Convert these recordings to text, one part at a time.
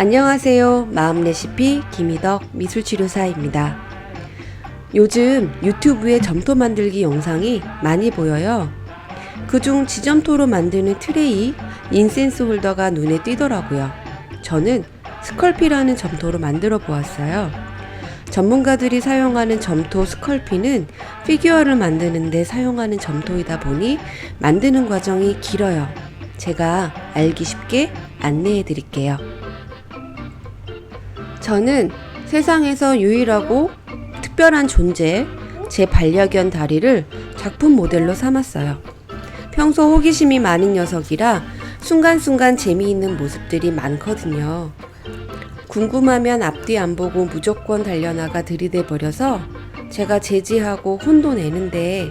안녕하세요. 마음 레시피 김희덕 미술치료사입니다. 요즘 유튜브에 점토 만들기 영상이 많이 보여요. 그중 지점토로 만드는 트레이, 인센스 홀더가 눈에 띄더라고요. 저는 스컬피라는 점토로 만들어 보았어요. 전문가들이 사용하는 점토 스컬피는 피규어를 만드는데 사용하는 점토이다 보니 만드는 과정이 길어요. 제가 알기 쉽게 안내해 드릴게요. 저는 세상에서 유일하고 특별한 존재, 제 반려견 다리를 작품 모델로 삼았어요. 평소 호기심이 많은 녀석이라 순간순간 재미있는 모습들이 많거든요. 궁금하면 앞뒤 안 보고 무조건 달려나가 들이대 버려서 제가 제지하고 혼도 내는데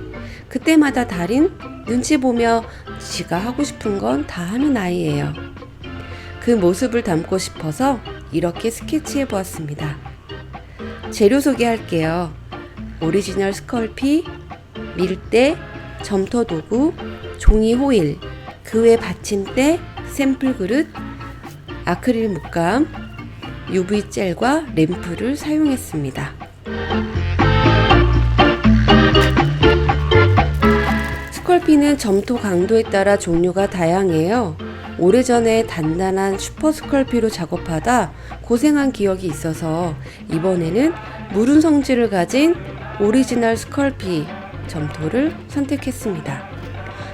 그때마다 달인 눈치 보며 지가 하고 싶은 건 다 하는 아이예요. 그 모습을 담고 싶어서 이렇게 스케치해 보았습니다. 재료 소개할게요. 오리지널 스컬피, 밀대, 점토 도구, 종이 호일, 그 외 받침대, 샘플 그릇, 아크릴 물감, UV 젤과 램프를 사용했습니다. 스컬피는 점토 강도에 따라 종류가 다양해요. 오래전에 단단한 슈퍼 스컬피로 작업하다 고생한 기억이 있어서 이번에는 무른 성질을 가진 오리지널 스컬피 점토를 선택했습니다.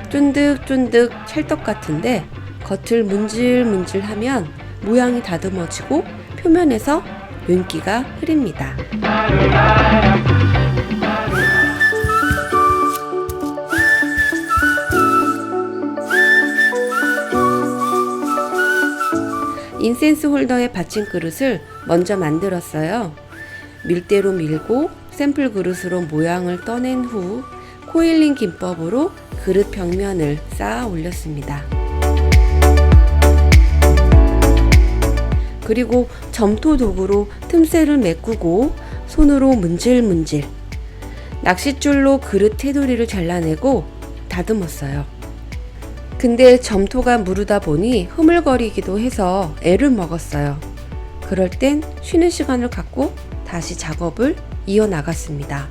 쫀득쫀득 찰떡 같은데 겉을 문질문질하면 모양이 다듬어지고 표면에서 윤기가 흐릅니다. 센스 홀더의 받침 그릇을 먼저 만들었어요. 밀대로 밀고 샘플 그릇으로 모양을 떠낸 후 코일링 기법으로 그릇 벽면을 쌓아 올렸습니다. 그리고 점토 도구로 틈새를 메꾸고 손으로 문질문질 낚싯줄로 그릇 테두리를 잘라내고 다듬었어요. 근데 점토가 무르다 보니 흐물거리기도 해서 애를 먹었어요. 그럴 땐 쉬는 시간을 갖고 다시 작업을 이어나갔습니다.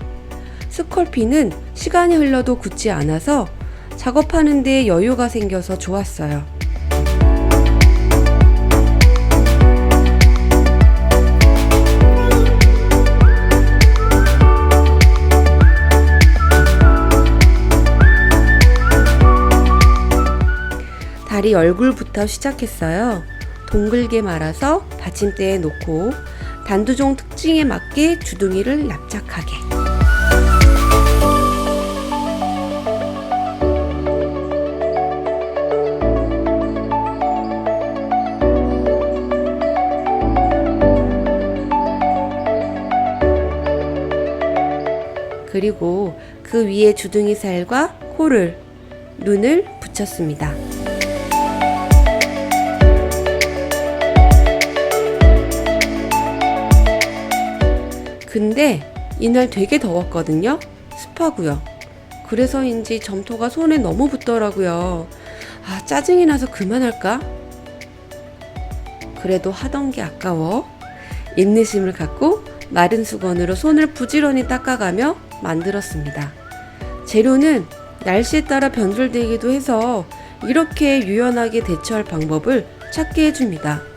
스컬피는 시간이 흘러도 굳지 않아서 작업하는데 여유가 생겨서 좋았어요. 다리 얼굴부터 시작했어요. 동글게 말아서 받침대에 놓고 단두종 특징에 맞게 주둥이를 납작하게. 그리고 그 위에 주둥이 살과 코를, 눈을 붙였습니다. 근데 이날 되게 더웠거든요. 습하고요. 그래서인지 점토가 손에 너무 붙더라고요. 아, 짜증이 나서 그만할까? 그래도 하던 게 아까워. 인내심을 갖고 마른 수건으로 손을 부지런히 닦아가며 만들었습니다. 재료는 날씨에 따라 변질되기도 해서 이렇게 유연하게 대처할 방법을 찾게 해줍니다.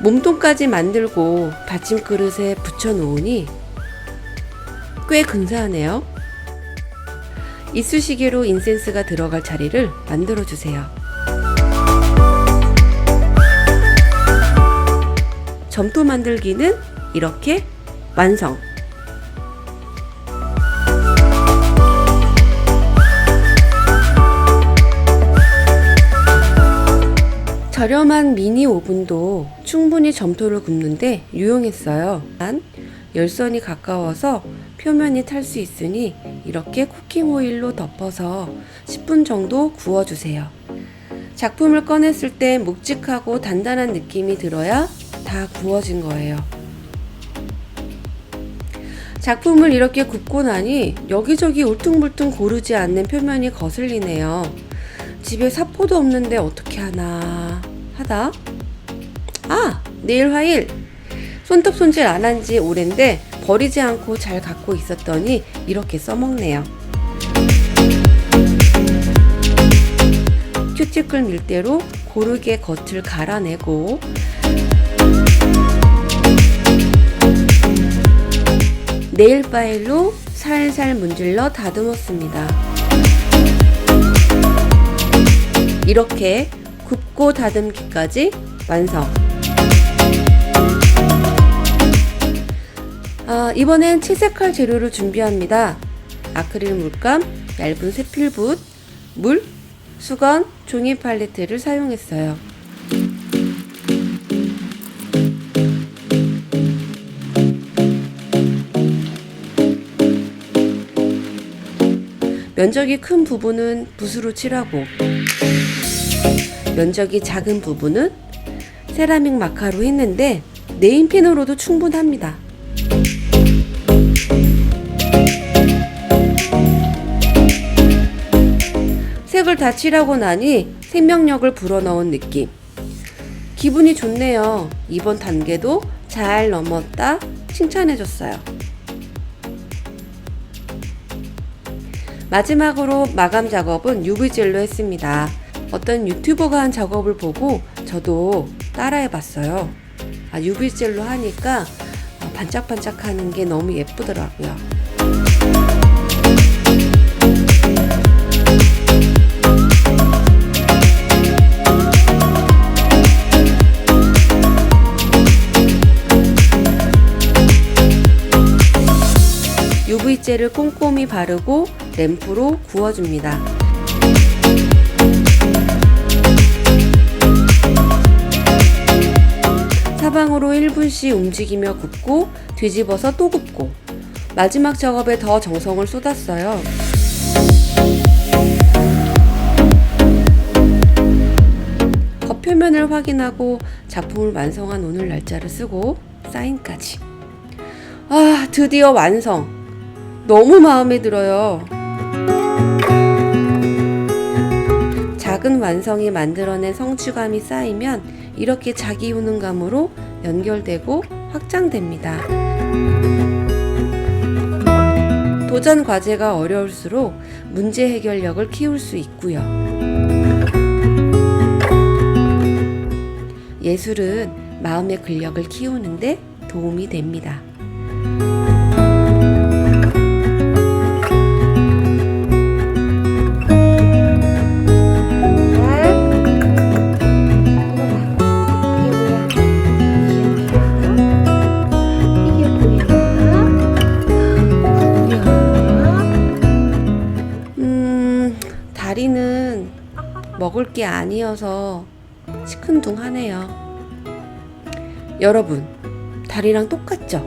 몸통까지 만들고 받침 그릇에 붙여 놓으니 꽤 근사하네요. 이쑤시개로 인센스가 들어갈 자리를 만들어 주세요. 점토 만들기는 이렇게 완성. 저렴한 미니 오븐도 충분히 점토를 굽는데 유용했어요. 단 열선이 가까워서 표면이 탈 수 있으니 이렇게 쿠킹 오일로 덮어서 10분 정도 구워주세요. 작품을 꺼냈을 때 묵직하고 단단한 느낌이 들어야 다 구워진 거예요. 작품을 이렇게 굽고 나니 여기저기 울퉁불퉁 고르지 않는 표면이 거슬리네요. 집에 사포도 없는데 어떻게 하나 하다 아, 네일 화일. 손톱 손질 안 한 지 오랜데 버리지 않고 잘 갖고 있었더니 이렇게 써먹네요. 큐티클 밀대로 고르게 겉을 갈아내고 네일 파일로 살살 문질러 다듬었습니다. 이렇게 굽고 다듬기까지 완성. 아, 이번엔 채색할 재료를 준비합니다. 아크릴 물감, 얇은 세필붓, 물, 수건, 종이 팔레트를 사용했어요. 면적이 큰 부분은 붓으로 칠하고 면적이 작은 부분은 세라믹 마카로 했는데 네임펜으로도 충분합니다. 색을 다 칠하고 나니 생명력을 불어넣은 느낌. 기분이 좋네요. 이번 단계도 잘 넘었다 칭찬해줬어요. 마지막으로 마감 작업은 UV젤로 했습니다. 어떤 유튜버가 한 작업을 보고 저도 따라해 봤어요. 아, UV젤로 하니까 어, 반짝반짝 하는 게 너무 예쁘더라고요. UV젤을 꼼꼼히 바르고 램프로 구워줍니다. 1분씩 움직이며 굽고 뒤집어서 또 굽고 마지막 작업에 더 정성을 쏟았어요. 겉표면을 확인하고 작품을 완성한 오늘 날짜를 쓰고 사인까지. 아, 드디어 완성. 너무 마음에 들어요. 작은 완성이 만들어낸 성취감이 쌓이면 이렇게 자기 효능감으로 연결되고 확장됩니다. 도전 과제가 어려울수록 문제 해결력을 키울 수 있고요. 예술은 마음의 근력을 키우는데 도움이 됩니다. 먹을 게 아니어서 시큰둥하네요. 여러분, 다리랑 똑같죠?